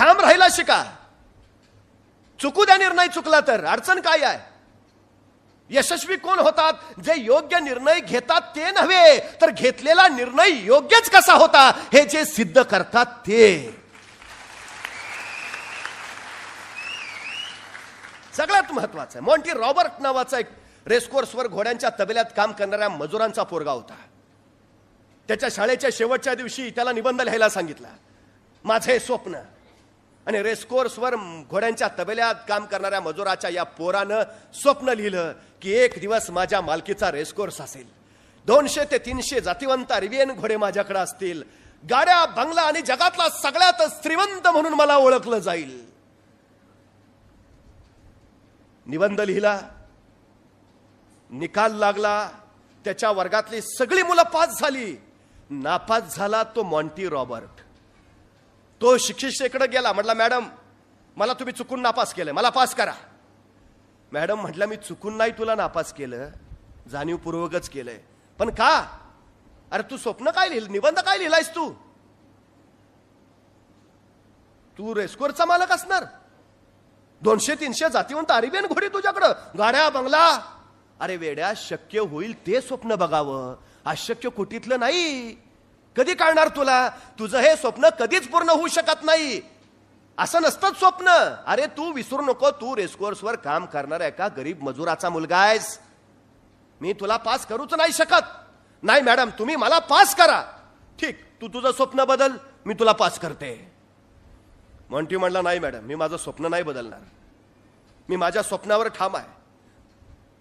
ठाम राहायला शिका चुकू द्या निर्णय चुकला तर अडचण काय आहे? यशस्वी कोण होतात? जे योग्य निर्णय घेतात ते नव्हे तर घेतलेला निर्णय योग्यच कसा होता? हे जे सिद्ध करतात ते. सगळ्यात महत्वाचं आहे. मॉन्टी रॉबर्ट नावाचा एक रेसकोर्सवर घोड्यांच्या तबेल्यात काम करणाऱ्या मजुरांचा पोरगा होता. त्याच्या शाळेच्या शेवटच्या दिवशी त्याला निबंध लिहायला सांगितला. माझे स्वप्न आणि रेसकोर्सवर घोड्यांच्या तबेल्यात काम करणाऱ्या मजुराच्या या पोरानं स्वप्न लिहिलं की एक दिवस माझ्या मालकीचा रेसकोर्स असेल. दोनशे ते तीनशे जातिवंत अरबियन घोडे माझ्याकडे असतील. गाड्या बंगला आणि जगातला सगळ्यात श्रीमंत म्हणून मला ओळखलं जाईल. निबंध लिहिला निकाल लागला त्याच्या वर्गातली सगळी मुलं पास झाली. नापास झाला तो मॉन्टी रॉबर्ट. तो शिक्षिकेकडे गेला म्हटला मॅडम मला तुम्ही चुकून नापास केलं मला पास करा. मॅडम म्हटलं मी चुकून नाही तुला नापास केलं जाणीवपूर्वकच केलंय. पण का? अरे तू स्वप्न काय लिहिलं निबंध काय लिहिलायस तू? तू रेस्कोरचा मालक असणार. दोनशे तीनशे जातीवंत अरेबियन घोडी तुझ्याकडं. गाड्या बंगला. अरे वेड्या शक्य होईल ते स्वप्न बघावं. अशक्य कुटीतलं नाही. कधी कळणार तुला? तुझं हे स्वप्न कधीच पूर्ण होऊ शकत नाही. असं नसतं स्वप्न. अरे तू विसरू नको. तू रेसकोर्सवर काम करणार एका गरीब मजुराचा मुलगा आहेस. मी तुला पास करूच नाही शकत. नाही मॅडम तुम्ही मला पास करा. ठीक तू तुझं स्वप्न बदल. मी तुला पास करते. मॉन्टी म्हणला नाही मॅडम मी माझं स्वप्न नाही बदलणार. मी माझ्या स्वप्नावर ठाम आहे.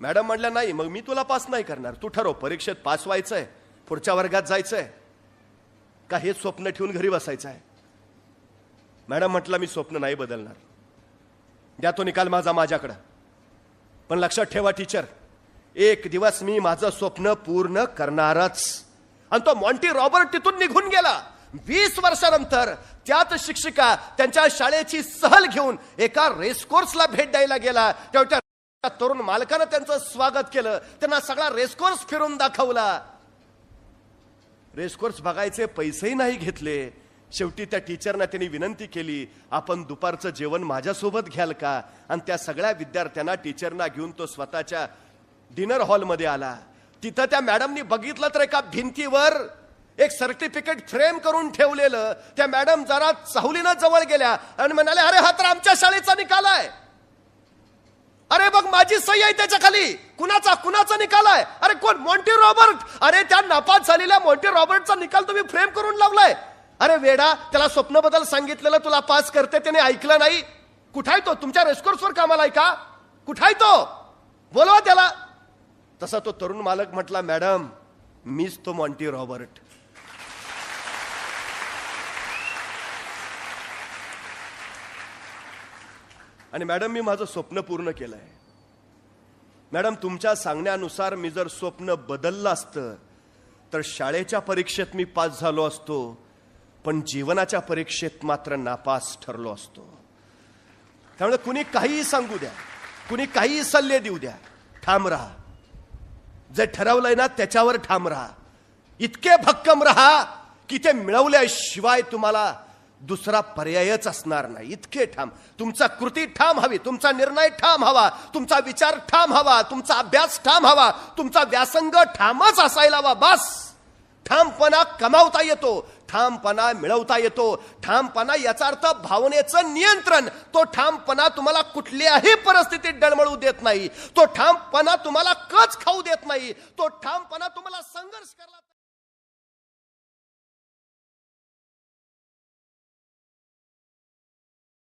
मॅडम म्हणल्या नाही मग मी तुला पास नाही करणार. तू ठरव परीक्षेत पास व्हायचंय. पुढच्या वर्गात जायचंय. का हेच स्वप्न ठेवून घरी बसायचं आहे? मॅडम म्हटलं मी स्वप्न नाही बदलणार. द्या तो निकाल माझा माझ्याकडं. पण लक्षात ठेवा टीचर. एक दिवस मी माझं स्वप्न पूर्ण करणारच. आणि तो मॉन्टी रॉबर्ट तिथून निघून गेला. वीस वर्षानंतर त्याच शिक्षिका त्यांच्या शाळेची सहल घेऊन एका रेसकोर्सला भेट द्यायला गेला. तेव्हा त्या तरुण मालकानं त्यांचं स्वागत केलं. त्यांना सगळा रेसकोर्स फिरून दाखवला. रेसकोर्स बघायचे पैसेही नाही घेतले. शेवटी त्या टीचरना त्यांनी विनंती केली आपण दुपारचं जेवण माझ्यासोबत घ्याल का? आणि त्या सगळ्या विद्यार्थ्यांना टीचरना घेऊन तो स्वतःच्या डिनर हॉलमध्ये आला. तिथं त्या मॅडमनी बघितलं तर एका भिंतीवर एक सर्टिफिकेट फ्रेम करून ठेवलेलं. त्या मॅडम जरा चाहुलीनं जवळ गेल्या आणि म्हणाले अरे हा तर आमच्या शाळेचा निकाल आहे. त्याची सही आहे त्याच्याखाली. कुणाचा कुणाचा निकाल आहे? अरे कोण? मॉन्टी रॉबर्ट अरे त्या नापास झालेल्या मॉन्टी रॉबर्टचा निकाल तुम्ही फ्रेम करून लावलाय. अरे वेडा त्याला स्वप्नबद्दल सांगितलेलं तुला पास करते त्याने ऐकलं नाही. कुठाय तो? तुमच्या रेस्कोर्सवर कामाला आहे का? कुठाय तो? बोलवा त्याला. तसा तो तरुण मालक म्हटला मॅडम मीच तो मॉन्टी रॉबर्ट आणि मॅडम मी माझं स्वप्न पूर्ण केलंय. मॅडम तुमच्या सांगण्यानुसार मी जर स्वप्न बदललं असतं तर शाळेच्या परीक्षेत मी पास झालो असतो पण जीवनाच्या परीक्षेत मात्र नापास ठरलो असतो. त्यामुळे कुणी काहीही सांगू द्या कुणी काहीही सल्ले देऊ द्या ठाम राहा. जे ठरवलंय ना त्याच्यावर ठाम राहा. इतके भक्कम राहा की ते मिळवल्याशिवाय तुम्हाला दुसरा पर्यायच असणार नाही. इतके ठाम. तुमचा कृती ठाम हवी तुमचा निर्णय ठाम हवा तुमचा विचार ठाम हवा तुमचा अभ्यास ठाम हवा तुमचा व्यासंग ठामच असायला हवा बस. ठामपणा कमावता येतो ठामपणा मिळवता येतो. ठामपणा याचा अर्थ भावनेचं नियंत्रण. तो ठामपणा तुम्हाला कुठल्याही परिस्थितीत डळमळू देत नाही. तो ठामपणा तुम्हाला कच खाऊ देत नाही. तो ठामपणा तुम्हाला संघर्ष करला